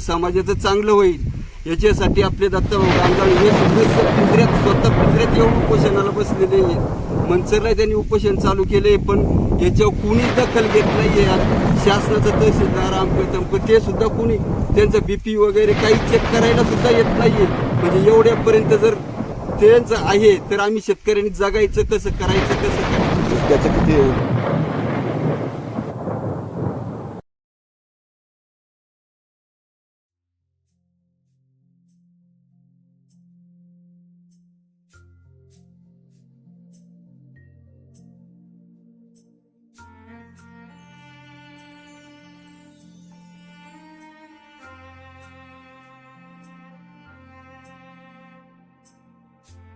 समाजाचं चांगलं होईल याच्यासाठी आपले दत्ताभाऊ गांजाळे हे सदस्य पिंजऱ्यात स्वतः पिंजऱ्यात येऊन उपोषणाला बसलेले आहेत. मनसरला त्यांनी उपोषण चालू केले पण याच्यावर कुणीच दखल घेत नाही आहे शासनाचं तहसीलदार आमकं तमकं ते सुद्धा कुणी त्यांचं बी पी वगैरे काही चेक करायला सुद्धा येत नाहीये. म्हणजे एवढ्यापर्यंत जर त्यांचं आहे तर आम्ही शेतकऱ्यांनी जगायचं कसं करायचं कसं करायचं? त्याचं किती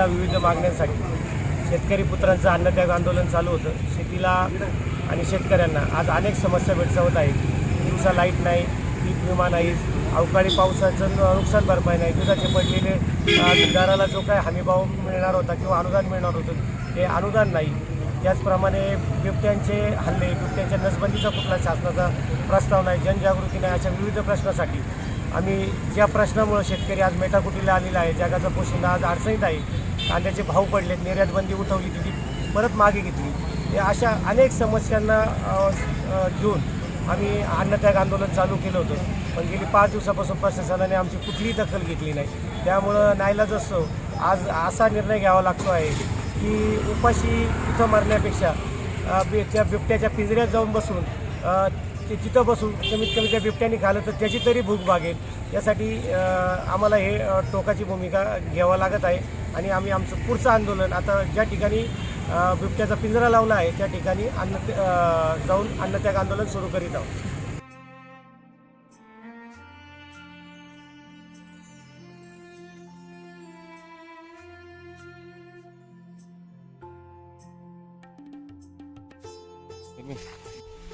शेतकऱ्यांच्या विविध मागण्यांसाठी शेतकरी पुत्रांचं अन्नत्याग आंदोलन चालू होतं. शेतीला आणि शेतकऱ्यांना आज अनेक समस्या भेडसावत आहेत. दिवसा लाइट नाही पीक विमा नाही अवकाळी पावसाचं नुकसान भरपाई नाही. दुधाचे पडलेले अ, दराला जो काय हमीभाव मिळणार होता किंवा अनुदान मिळणार होतं ते अनुदान नाही. त्याचप्रमाणे बिबट्यांचे हल्ले बिबट्यांच्या नसबंदीचा कुठला शासनाचा प्रस्ताव नाही जनजागृती नाही अशा विविध प्रश्नासाठी आम्ही ज्या प्रश्नामुळं शेतकरी आज मेटाकुटीला आलेला आहे जगाचा पोशिंदा आज अडचणीत आहे कांद्याचे भाव पडलेत निर्यातबंदी उठवली तिथे परत मागे घेतली. अशा अनेक समस्यांना घेऊन आम्ही अन्नत्याग आंदोलन चालू केलं होतं. पण गेली पाच दिवसापासून प्रशासनाने आमची कुठलीही दखल घेतली नाही. त्यामुळं नाईलाज असतो आज असा निर्णय घ्यावा लागतो आहे की उपाशी इथं मरण्यापेक्षा त्या बिबट्याच्या पिंजऱ्यात जाऊन बसून ते तिथं बसून कमीत कमी त्या बिबट्याने खालं तर त्याची तरी भूक भागेल. यासाठी आम्हाला हे टोकाची भूमिका घ्यावा लागत आहे. आणि आम्ही आमचं पुढचं आंदोलन आता ज्या ठिकाणी बिबट्याचा पिंजरा लावला आहे त्या ठिकाणी अन्न जाऊन अन्नत्याग आंदोलन सुरू करीत आहोत.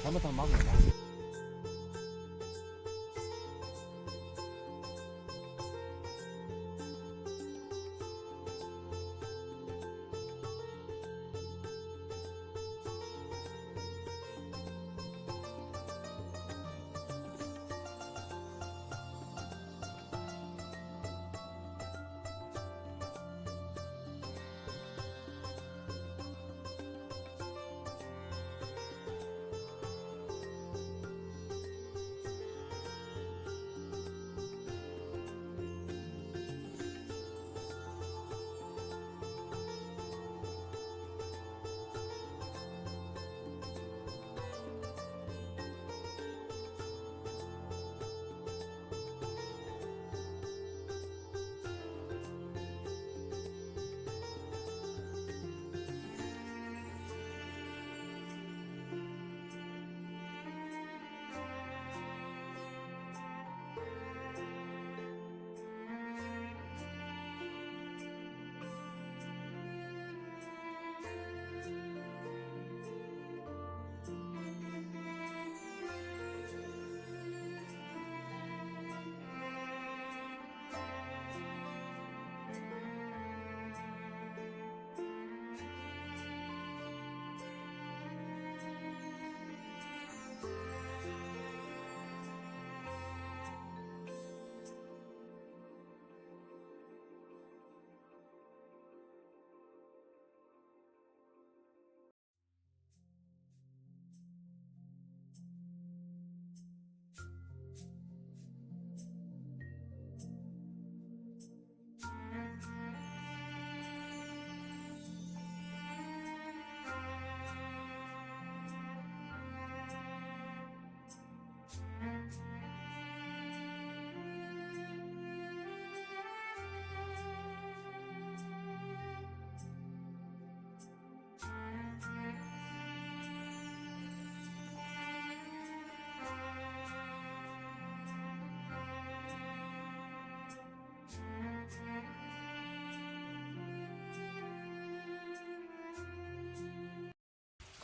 थांबा थांबा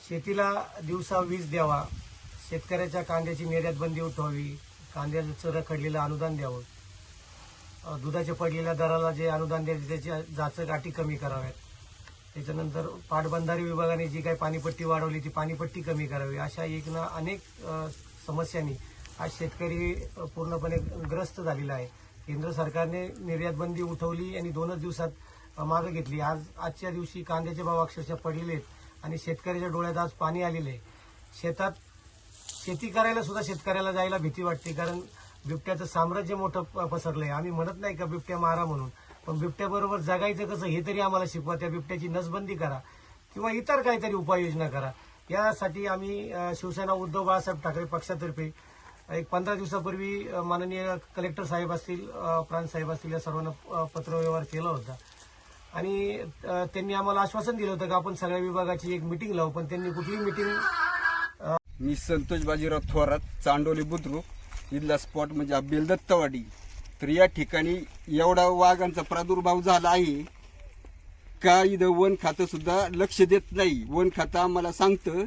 शेतीला दिवसा वीज द्यावा. शेतकऱ्याच्या कांद्याची निर्यात बंदी उठवावी. कांद्याचं रखडलेलं अनुदान द्यावं. दुधाच्या पडलेल्या दराला जे अनुदान द्यायचे त्याच्या जाचक अटी कमी कराव्यात. त्याच्यानंतर पाटबंधारे विभागाने जी काही पाणीपट्टी वाढवली ती पाणीपट्टी कमी करावी. अशा एक ना अनेक समस्यांनी आज शेतकरी पूर्णपणे ग्रस्त झालेला आहे. केंद्र सरकारने निर्यात बंदी उठवली आणि दोनच दिवसात मागं घेतली. आज आजच्या दिवशी कांद्याचे भाव अक्षरशः पडलेले आहेत. आणि शेतकऱ्याच्या डोळ्यात आज पाणी आलेलं आहे. शेतात शेती करायला सुद्धा शेतकऱ्याला जायला भीती वाटते कारण बिबट्याचं साम्राज्य मोठं प- पसरलंय. आम्ही म्हणत नाही का बिबट्या मारा म्हणून पण बिबट्याबरोबर जगायचं कसं हे तरी आम्हाला शिकवा त्या बिबट्याची नसबंदी करा किंवा इतर काहीतरी उपाययोजना करा. यासाठी आम्ही शिवसेना उद्धव बाळासाहेब ठाकरे पक्षातर्फे एक पंधरा दिवसापूर्वी माननीय कलेक्टर साहेब असतील प्रांत साहेब असतील या सर्वांना पत्रव्यवहार केला होता. आणि त्यांनी आम्हाला आश्वासन दिलं होतं की आपण सगळ्या विभागाची एक मिटिंग लावू पण त्यांनी कुठली मिटिंग मी संतोष बाजीराव थोरात चांडोली बुद्रुक इथला स्पॉट म्हणजे अब्बेल दत्तवाडी. तर या ठिकाणी एवढा वाघांचा प्रादुर्भाव झाला आहे का इथं वन खातं सुद्धा लक्ष देत नाही. वन खातं आम्हाला सांगतं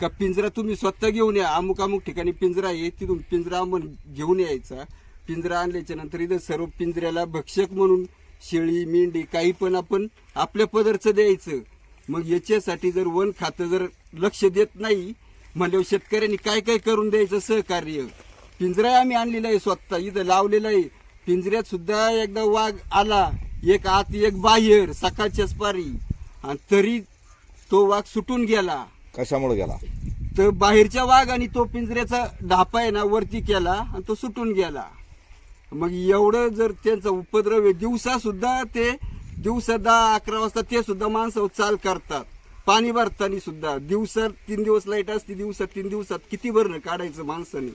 का पिंजरा तुम्ही स्वतः घेऊन या. अमुक अमुक ठिकाणी पिंजरा आहे तिथून पिंजरा आम्हाला घेऊन यायचा. पिंजरा आणल्याच्या नंतर इथं सर्व पिंजऱ्याला भक्षक म्हणून शेळी मेंढी काही पण आपण आपल्या पदरचं द्यायचं. मग याच्यासाठी जर वन खातं जर लक्ष देत नाही म्हणल्यावर शेतकऱ्यांनी काय काय करून द्यायचं सहकार्य? पिंजरा आम्ही आणलेला आहे स्वतः इथं लावलेला आहे. पिंजऱ्यात सुद्धा एकदा वाघ आला एक आत एक बाहेर सकाळच्याच पारी. आणि तरी तो वाघ सुटून गेला. कशामुळे गेला? तर बाहेरच्या वाघ आणि तो पिंजऱ्याचा ढापा आहे ना वरती केला आणि तो सुटून गेला. मग एवढं जर त्यांचा उपद्रव आहे दिवसा सुद्धा ते दिवसा दहा अकरा वाजता ते सुद्धा माणसं चाल करतात. पाणी भरताना सुद्धा. दिवसा तीन दिवस लाइट असते दिवसात तीन दिवसात किती भरणं काढायचं माणसाने?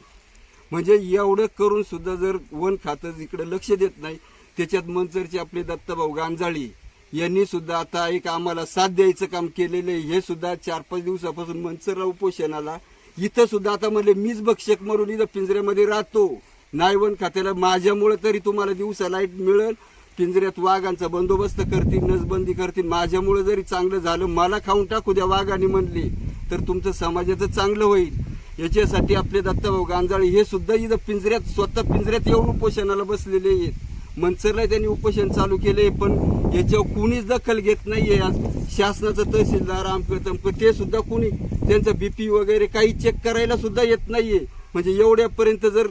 म्हणजे एवढं करून सुद्धा जर वन खातं इकडे लक्ष देत नाही त्याच्यात मंचरचे आपले दत्तभाऊ गांजाळी यांनी सुद्धा आता एक आम्हाला साथ द्यायचं काम केलेलं आहे. हे सुद्धा चार पाच दिवसापासून मंचरला उपोषणाला. इथं सुद्धा आता म्हणजे मीच भक्षक म्हणून इथं पिंजऱ्यामध्ये राहतो. नाही वन खात्याला. माझ्यामुळे तरी तुम्हाला दिवसा लाइट मिळेल. पिंजऱ्यात वाघांचा बंदोबस्त करतील नसबंदी करतील. माझ्यामुळे जरी चांगलं झालं मला खाऊन टाकू द्या वाघाने म्हणली तर तुमचं समाजाचं चांगलं होईल. याच्यासाठी आपले दत्ताभाऊ गांजाळे हे सुद्धा इथं पिंजऱ्यात स्वतः पिंजऱ्यात येऊन उपोषणाला बसलेले आहेत. मनसरला त्यांनी उपोषण चालू केले पण याच्यावर कुणीच दखल घेत नाहीये. आज शासनाचं तहसीलदार आमकं तमकं ते सुद्धा कुणी त्यांचं बीपी वगैरे काही चेक करायला सुद्धा येत नाहीये. म्हणजे एवढ्यापर्यंत जर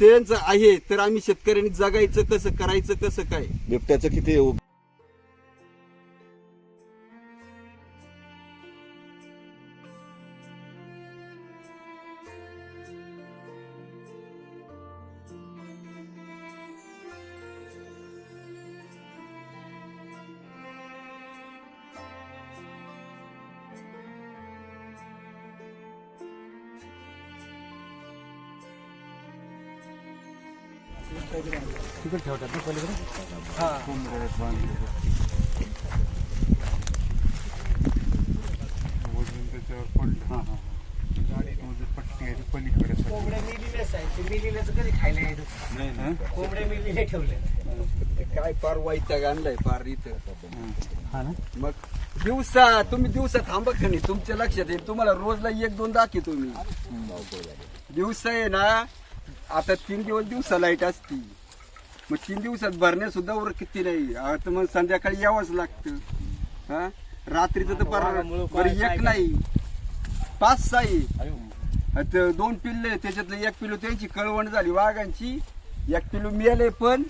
त्यांचं आहे तर आम्ही शेतकऱ्यांनी जगायचं कसं करायचं कसं काय? बिबट्याचं किती कोंबड्या मिलीलेच आहे ते मिलीलेचं कधी खायला येतं कोंबड्या मिलीले ठेवले ते काय फार वैताग आणलाय फार इथं मग दिवसा तुम्ही दिवसा थांबा का नाही तुमच्या लक्षात येईल तुम्हाला रोजला एक दोन दाखी तुम्ही दिवसा आहे ना आता तीन दिवस दिवसा लाइट असती. मग तीन दिवसात भरण्या सुद्धा किती नाही. आता मग संध्याकाळी यावंच लागतं. हा? रात्रीचं तर बरं एक नाही. पाच. आता दोन पिल्ले त्याच्यातलं एक पिलू त्यांची कळवण झाली वाघांची. एक पिलू मेले पण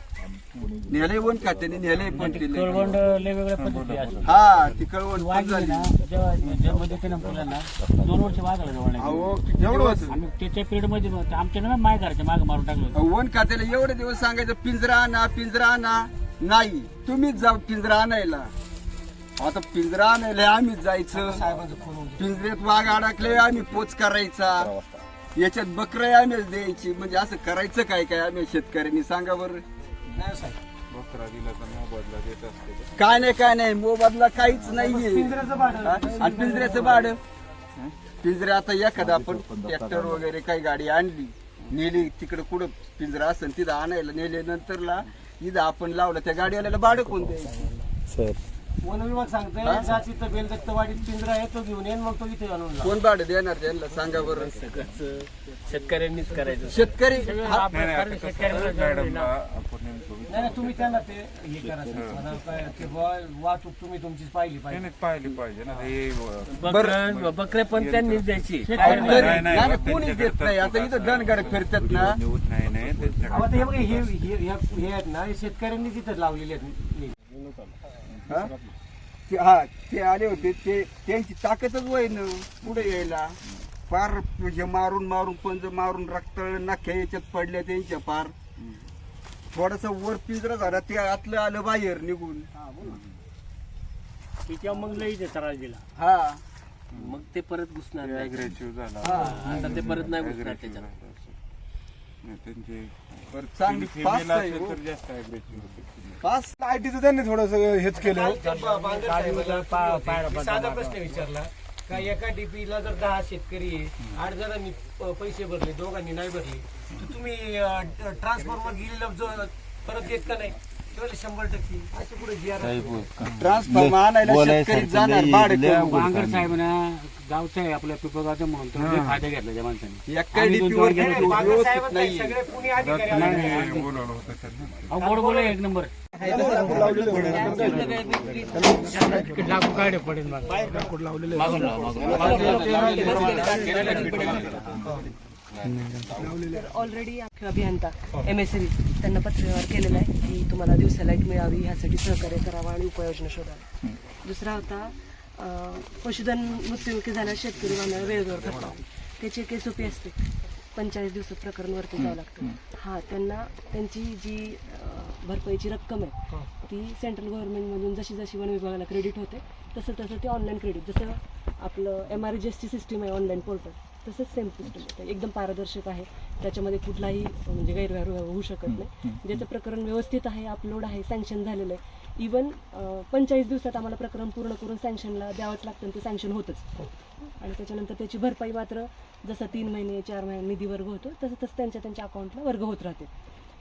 नेले वन खात्याने नेले पण पिल्ले. कळवंड लय वेगळ्या पद्धती असतात हा ती कळवण पण वाघ झाली. ना जेव्हा जन्म देते ना मुलांना दोन वर्ष वाघाला जवळ नाही. अहो किती एवढं होतं. आम्ही त्याच्या पिरियडमध्ये नव्हतं. आमच्या ना माय घरच्या माग मारून टाकलं होतं. वन खात्याला एवढे दिवस सांगायचं पिंजरा आणा पिंजरा आणा. नाही तुम्हीच जा पिंजरा आणायला. आता पिंजरा आणायला आम्हीच जायचं. पिंजऱ्यात वाघ अडकले आम्ही पोच करायचा. याच्यात बकरं आम्हीच द्यायची. म्हणजे असं करायचं काय काय आम्ही शेतकऱ्यांनी? सांगा बरं. नाही साहेब. काय नाही काय नाही? मोबदला काहीच नाहीये. पिंजऱ्याचं भाडं. हा? आणि पिंजऱ्याचं भाडं? पिंजऱ्या आता एखादा आपण ट्रॅक्टर वगैरे काही गाडी आणली नेली तिकडे कुठं पिंजरा असेल तिथं आणायला नेले नंतरला इथं आपण लावलं त्या गाडीवाल्याला भाडं कोण द्यायचं? सर. वन विभाग सांगतोय जा तिथं बेलदत्तवाडीत पिंजरा आहे तो घेऊन येईन मग तो इथे आणून लाव. कोण भाडं देणार त्यांना? सांगा बरं. शेतकऱ्यांनीच करायचं. शेतकरी हा- नाही नाही, तुम्ही त्यांना ते हे करा सर. मला काय ते बुवा वाहतूक तुम्ही तुमचीच पाहिली पाहिजे. पाहिली पाहिजे ना हे बकरे पण त्यांनीच द्यायची. नाही, नाही, नाही, कोणीच देत नाही. आता इथं धनगर फिरतात ना. न्यूज नाही नाही त्यांच्याकडे आता हे बघा हे हे- हे- हे आहेत ना हे शेतकऱ्यांनी तिथं लावलेले आहेत. हा? ते- हा ते आले होते ते त्यांची ताकदच वय न पुढे यायला. फार म्हणजे मारून मारून पंज मारून रक्त नाख्या याच्यात पडल्या त्यांच्या फार थोडासा वर पिंजरा झाला ते आतलं आलं बाहेर निघून. तिच्या मग लई ते त्रास दिला. हा. मग ते परत घुसणार नाही. अग्रेसिव्ह झाला. हा. आता ते परत नाही घुसणार त्याच्यात. नाही, त्यांचे बरं चांगली female फास्ट आहे असेल हो. तर जास्त अग्रेसिव्ह होते. फास्ट आयटीचं त्यांनी थोडस हेच केलं. साधा प्रश्न विचारला. का एका डीपीला जर दहा शेतकरी आहे आठ जणांनी पैसे भरले दोघांनी नाही भरले तर तुम्ही ट्रान्सफॉर्मर गेलेलं जो परत देत का नाही? शंभर टक्के. असे पुढे जी आर ट्रान्सफॉर्म आणायला शेतकरी जाणार भाडे बांगर साहेब ना गावचं आहे आपल्या पिपळगावचं म्हणून फायदा घेतला त्या माणसाने. एका डीपीवर व्यवस्थित नाही. सगळे पुणे अधिकारी आले. बोलवलं होतं त्यांना. अहो, गोड काढे पडेल लाकूड लावलेले ऑलरेडी अभियंता एम एस त्यांना पत्रव्यवहार केलेला आहे की तुम्हाला दिवसा लाइट मिळावी ह्यासाठी सहकार्य करावं आणि उपाययोजना शोधावी. दुसरा होता पशुधन मृत्युमुखी झाल्यास शेतकरी बांधवांना वेळेवर करतात त्याची एक एस असते. पंचेचाळीस दिवसात प्रकरण वरती जावं लागतं. हा त्यांना त्यांची जी भरपाईची रक्कम आहे. ती सेंट्रल गव्हर्नमेंटमधून जशी जशी वन विभागाला क्रेडिट होते तसं तसं ते ऑनलाईन क्रेडिट जसं आपलं एम आर ची सिस्टीम आहे ऑनलाईन पोर्टल तसंच सेम सिस्टम आहे. एकदम पारदर्शक आहे. त्याच्यामध्ये कुठलाही म्हणजे गैरव्यवहार होऊ शकत नाही. ज्याचं प्रकरण व्यवस्थित आहे अपलोड आहे सँक्शन झालेलं आहे. इवन पंचेचाळीस दिवसात आम्हाला प्रकरण पूर्ण करून सँक्शनला द्यावंच लागतं ते सँक्शन होतंच. आणि त्याच्यानंतर त्याची भरपाई मात्र जसं तीन महिने चार महिने निधी वर्ग होतो तसं तसं त्यांच्या त्यांच्या अकाउंटला वर्ग होत राहते.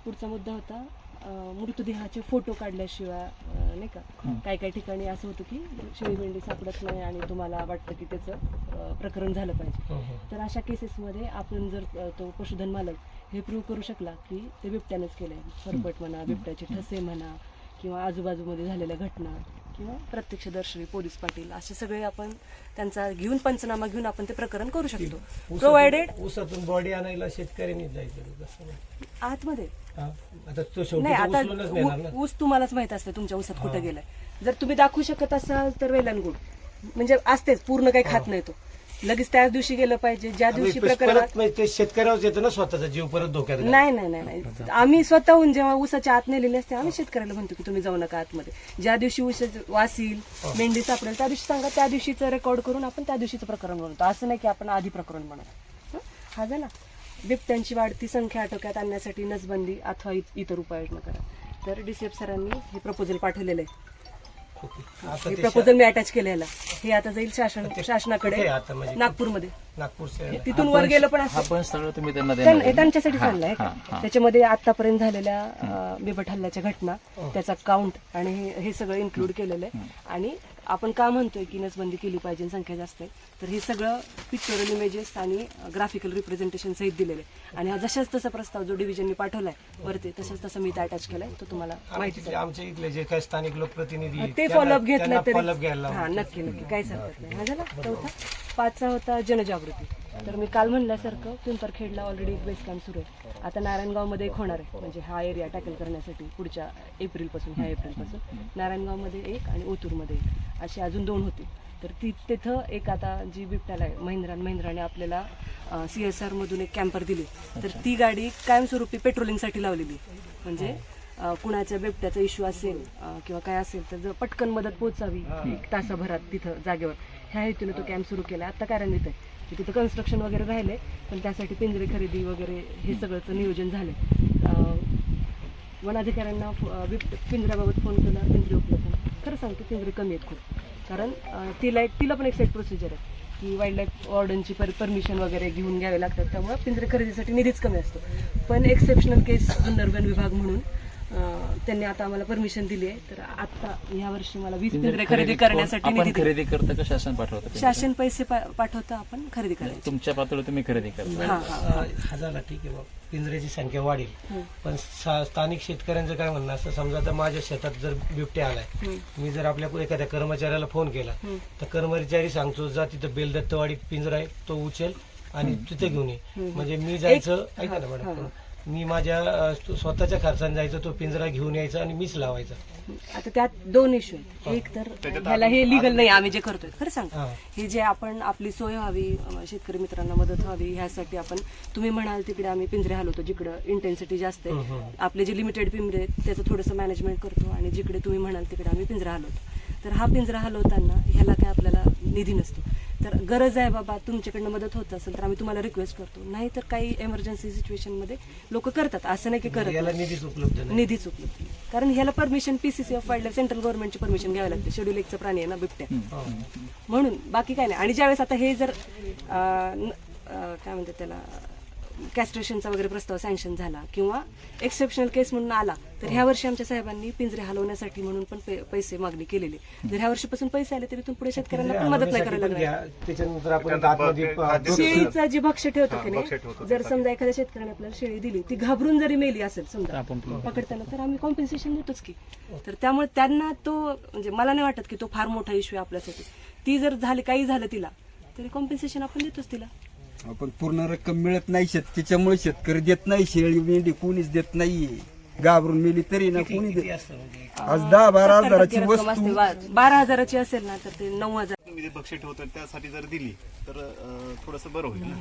पुढचा मुद्दा होता मृतदेहाचे फोटो काढल्याशिवाय नाही का? काही काही ठिकाणी असं होतं की शेळी मेंढी सापडत नाही आणि तुम्हाला वाटतं की त्याचं प्रकरण झालं पाहिजे. तर अशा केसेसमध्ये आपण जर तो पशुधन मालक हे प्रूव्ह करू शकला की ते बिबट्यानेच केलं आहे सरपट म्हणा बिबट्याचे ठसे म्हणा किंवा आजूबाजूमध्ये झालेल्या घटना किंवा प्रत्यक्षदर्शी पोलीस पाटील असे सगळे आपण त्यांचा घेऊन पंचनामा घेऊन आपण ते प्रकरण करू शकतो. प्रोव्हायडेड ऊसातून बॉडी आणायला शेतकऱ्यांनीच जायचं आतमध्ये? आता नाही ऊस तुम्हालाच माहीत असतं तुमच्या ऊसात कुठं गेलाय. जर तुम्ही दाखवू शकत असाल तर वेल अँड गुड म्हणजे असतेच पूर्ण काही खात नाही तो. लगेच त्याच दिवशी गेलं पाहिजे. ज्या दिवशी प्रकरण परत म्हणजे ते शेतकऱ्यावर येतं ना स्वतःचा जीव परत धोक्यात घाल. नाही नाही नाही नाही. आम्ही स्वतःहून जेव्हा ऊसाच्या आत नेलेले असते आम्ही शेतकऱ्याला म्हणतो की तुम्ही जाऊ नका आतमध्ये. ज्या दिवशी ऊस वास येईल मेंढी सापडेल त्या दिवशी सांगा त्या दिवशीचं रेकॉर्ड करून आपण त्या दिवशीचं प्रकरण बनवतो. असं नाही की आपण आधी प्रकरण बनवतो हं? हा झाला. बिबट्यांची वाढती संख्या आटोक्यात आणण्यासाठी नसबंदी अथवा इत- इतर उपाययोजना करा. तर डीसीएफ सरांनी हे प्रपोजल पाठवलेलं आहे. हे प्रपोजल मी अटॅच केलेलं. आहे. हे आता जाईल शासन शासनाकडे म्हणजे नागपूरमध्ये. नागपूर तिथून वर गेलं पण असं आपण सगळं तुम्ही त्यांना त्यां- देणार हे त्यांच्यासाठी चाललंय. त्याच्यामध्ये आतापर्यंत झालेल्या बिबट हल्ल्याच्या घटना त्याचा काउंट आणि हे- हे सगळं इन्क्लूड केलेलं आहे. आणि आपण का म्हणतोय की नसबंदी केली पाहिजे संख्या जास्त आहे? तर हे सगळं पिक्चरल इमेजेस आणि ग्राफिकल रिप्रेझेंटेशन सहित दिलेलं आहे. आणि हा जशाच तसा प्रस्ताव जो डिव्हिजननी पाठवलाय वरती तसंच तसं मी अटॅच केलाय तो तुम्हाला माहिती आमचे आमच्या इथले जे काही स्थानिक लोकप्रतिनिधी ते फॉलोअप घेतलं तरी. हा. नक्की नक्की. काहीच हरकत नाही हा झाला? चौथा? पाचचा होता जनजागृती. तर मी काल म्हणल्यासारखं पिंपरखेडला ऑलरेडी एक बेस कॅम्प सुरू आहे. आता नारायणगावमध्ये एक होणार आहे. म्हणजे हा एरिया टॅकल करण्यासाठी पुढच्या एप्रिलपासून ह्या एप्रिलपासून नारायणगावमध्ये एक आणि ओतूरमध्ये एक. असे अजून दोन होते. तर ती तिथं एक आता जी बिबट्याला आहे महिंद्रा महिंद्राने आपल्याला सी एस आरमधून एक कॅम्पर दिली. तर ती गाडी कायमस्वरूपी पेट्रोलिंगसाठी लावलेली. म्हणजे कुणाच्या बिबट्याचा इश्यू असेल किंवा काय असेल तर जर पटकन मदत पोहोचावी एक तासाभरात तिथं जागेवर. ह्या हेतूने तो कॅम्प सुरू केला. आता कार्यान्वित आहे? की तिथं कन्स्ट्रक्शन वगैरे राहिले पण त्यासाठी पिंजरे खरेदी वगैरे हे सगळंचं नियोजन झालं वनाधिकाऱ्यांना फ- पिंजऱ्याबाबत फोन केला पिंजरे उपलब्ध खरं सांगते पिंजरे कमी आहेत खूप. कारण तिला एक तिला पण एक सेट प्रोसिजर आहे की वाईल्ड लाईफ वॉर्डनची पर परमिशन वगैरे घेऊन घ्यावे लागतात. त्यामुळं पिंजरे खरेदीसाठी निधीच कमी असतो. पण एक्सेप्शनल केस सुंदरबन विभाग म्हणून त्यांनी आता आम्हाला परमिशन दिली आहे. तर आता ह्या वर्षी मला वीस पिंजरे खरेदी करण्यासाठी आपण निधी दिला. खरेदी करता का शासन पाठवतं शासन पैसे पा- पाठवतं आपण खरेदी करायची. तुमच्या पातळीवर तुम्ही खरेदी करता. हा हा हजारला ठीक आहे बा पिंजऱ्याची संख्या वाढेल. पण सा- स्थानिक शेतकऱ्यांचं काय म्हणणं असं समजा आता माझ्या शेतात जर बिबट्या आलाय. मी जर आपल्या एखाद्या कर्मचाऱ्याला फोन केला तर कर्मचारी सांगतो जा तिथं बेलदत्तवाडीत पिंजरा आहे तो उचल आणि तिथे घेऊन ये. म्हणजे मी जायचं ऐका ना मॅडम मी माझ्या स्वतःच्या खर्चाने जायचं तो पिंजरा घेऊन यायचा आणि मीच लावायचा. आता त्यात दोन इश्यू आहेत. एक तर ह्याला हे लिगल नाही आम्ही जे करतोय. खरं सांग. हा. जे आपण आपली सोय व्हावी अं, शेतकरी मित्रांना मदत व्हावी ह्यासाठी आपण तुम्ही म्हणाल तिकडे आम्ही पिंजरे हलवतो जिकडं इंटेन्सिटी जास्त आहे. आपले जे लिमिटेड पिंजरे आहेत त्याचं थोडंसं मॅनेजमेंट करतो आणि जिकडे तुम्ही म्हणाल तिकडे आम्ही पिंजरा हलवतो. तर हा पिंजरा हलवताना ह्याला काय आपल्याला निधी नसतो. तर गरज आहे बाबा तुमच्याकडनं मदत होत असेल तर आम्ही तुम्हाला रिक्वेस्ट करतो. नाही तर काही एमर्जन्सी सिच्युएशनमध्ये लोक करतात. असं नाही की करत. निधीच उपलब्ध नाही. निधीच उपलब्ध नाही. कारण ह्याला permission PCC of wild central गव्हर्नमेंटची permission घ्यावी लागते. शेड्यूल एकचा प्राणी आहे ना बिबट्या. म्हणून बाकी काय नाही. आणि ज्यावेळेस आता हे जर काय म्हणतात त्याला कॅस्ट्रेशनचा वगैरे प्रस्ताव सँक्शन झाला किंवा एक्सेप्शनल केस म्हणून आला तर ह्या वर्षी आमच्या साहेबांनी पिंजरे हलवण्यासाठी म्हणून पण पैसे मागणी केलेली. जर ह्या वर्षीपासून पैसे आले तर पुढे शेतकऱ्यांना पण मदत नाही करायला लागणार. शेळीचा जे भक्ष्य ठेवतो की नाही? जर समजा एखाद्या शेतकऱ्याने आपल्याला शेळी दिली ती घाबरून जरी मेली असेल समजा पकडताना तर आम्ही कॉम्पेन्सेशन देतोच की. तर त्यामुळे त्यांना तो म्हणजे मला नाही वाटत की तो फार मोठा इश्यू आहे आपल्यासाठी. ती जर झाली काही झालं तिला तरी कॉम्पेन्सेशन आपण देतोच तिला. आपण पूर्ण रक्कम मिळत नाही शेत त्याच्यामुळे शेतकरी देत नाही शेळी मेंढी कोणीच देत नाहीये घाबरून मेली तरी ना कोणी देत आज दहा बारा हजाराची वस्तू बारा हजाराची असेल ना तर ते नऊ हजार तुम्ही जे बक्षीस ठेवतो त्यासाठी जर दिली तर थोडंसं बरं होईल ना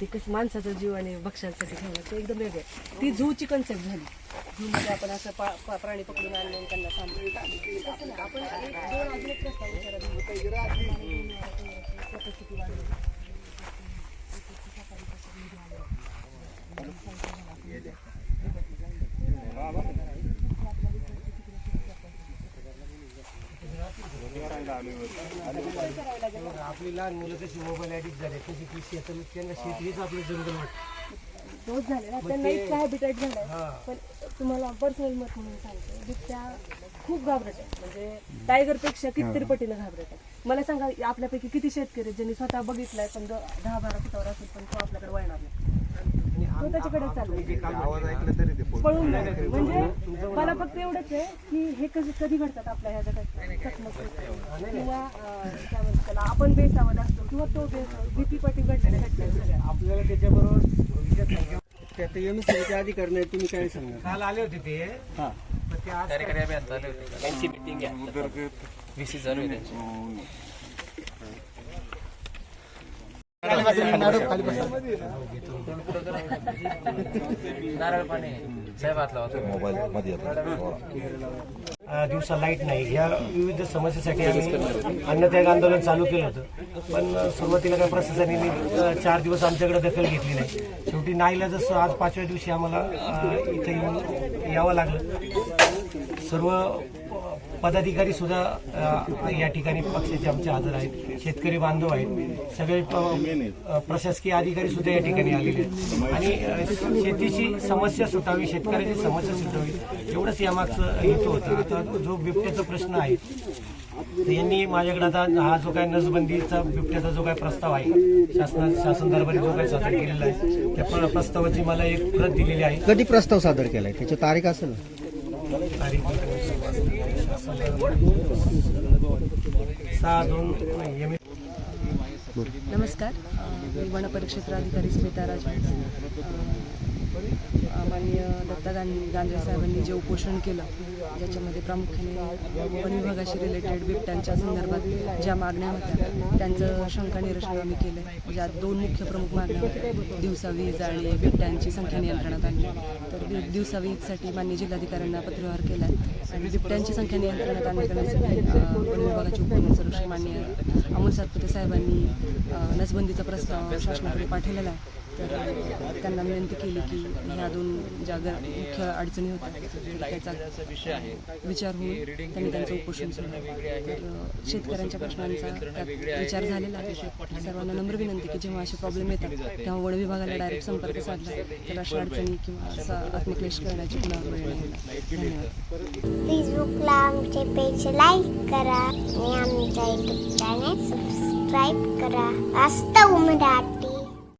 ते कसं माणसाचा जीव आणि भक्ष्यांसाठी ठेवणं ते एकदम वेगळं आहे. ती झूची कन्सेप्ट झाली झू मध्ये आपण असं पा- पा- प्राणी पकडून आणले आणि त्यांना नाही. आपण एक दोन अजून एक प्रस्ताव विचारात घेऊ. कॅपॅसिटी वाढवली. आपली लहान मुलं कशी मोबाईल ऍडिक्ट झाले तशी ती शेतात त्यांना शेती हीच आपली जंगल वाटते तोच झाले ना त्यांना इतका हॅबिटेट झालाय. पण तुम्हाला पर्सनल मत म्हणून सांगते. बिबट्या खूप घाबरट आहे म्हणजे टायगरपेक्षा कितीतरी पटीनं घाबरट आहे मला सांगा आपल्यापैकी किती शेतकरी आहेत ज्यांनी स्वतः बघितलाय पण जो दहा बारा फुटावर असेल पण तो आपल्याकडे वळणार नाही? तो त्याच्याकडे चालला आवाज ऐकला तरी ते पळून जाणार. म्हणजे मला फक्त एवढंच आहे की हे कधी कधी घडतात आपल्या ह्या जगात? चकमक. किंवा त्याला आपण बेसावध असतो किंवा तो भीती पटी घडलेल्या घटना. आपल्याला त्याच्याबरोबर त्यात एमएससीचे अधिकार नाही तुम्ही काय सांगा काल आले होते ते. त्यांची मिटिंग आहे. होता मोबाईल मध्ये दिवसा लाइट नाही. ह्या विविध समस्येसाठी आम्ही अन्नत्याग आंदोलन चालू केलं होतं. पण सुरुवातीला काही प्रशासनाने चार दिवस आमच्याकडे दखल घेतली नाही. शेवटी नाईला जसं आज पाचव्या दिवशी आम्हाला इथे येऊन यावं लागलं. सर्व पदाधिकारी सुद्धा या ठिकाणी पक्षाचे आमचे हजर आहेत शेतकरी बांधव आहेत. सगळे प्रशासकीय अधिकारी सुद्धा या ठिकाणी आलेले आहेत. आणि शेतीची समस्या सुटावी शेतकऱ्याची समस्या सुटावी एवढंच यामागचं हेतू होतं. आता जो बिबट्याचा प्रश्न आहे यांनी माझ्याकडे आता हा जो काय नसबंदीचा बिबट्याचा जो काय प्रस्ताव आहे शासना शासन दरबारी जो काय सादर केलेला आहे त्या प्र- प्रस्तावाची मला एक प्रत दिलेली आहे. कधी प्रस्ताव सादर केलाय? त्याची तारीख असेल? तारीख नमस्कार. मी वन परिक्षेत्र अधिकारी स्मिता राज माननीय दत्ता गां- गांधी साहेबांनी जे उपोषण केलं ज्याच्यामध्ये प्रामुख्याने वन विभागाशी रिलेटेड बिबट्यांच्या संदर्भात ज्या मागण्या होत्या त्यांचं शंका निरसन आम्ही केलं ज्यात म्हणजे दोन मुख्य प्रमुख मागण्या होत्या. दिवसा वीज आणि बिबट्यांची संख्या नियंत्रणात आणली. तर दिवसा वीजसाठी मान्य जिल्हाधिकाऱ्यांना पत्रव्यवहार केला आणि बिबट्यांची संख्या नियंत्रणात आणण्यासाठी अ, वन विभागाचे उपमुख्य मान्य अमोल सातपुते साहेबांनी नसबंदीचा प्रस्ताव शासनाकडे पाठवलेला आहे. तर त्यांना विनंती केली की ह्या दोन ज्या मुख्य अडचणी होत्या त्याचा विचार होऊन त्यांनी त्यांचं उपोषण सोडलं तर शेतकऱ्यांच्या प्रश्नांचा विचार झालेला आहे सर्वांना नम्र विनंती की जेव्हा असे प्रॉब्लेम येतात तेव्हा वन विभागाला डायरेक्ट संपर्क साधला. तर अशा अडचणी किंवा असा आत्मक्लेश करण्याची पुन्हा वेळ नाही. धन्यवाद. फेसबुकला आमचे पेज लाईक करा आणि आमच्या युट्यूब चॅनल सबस्क्राईब करा. वास्तव मराठी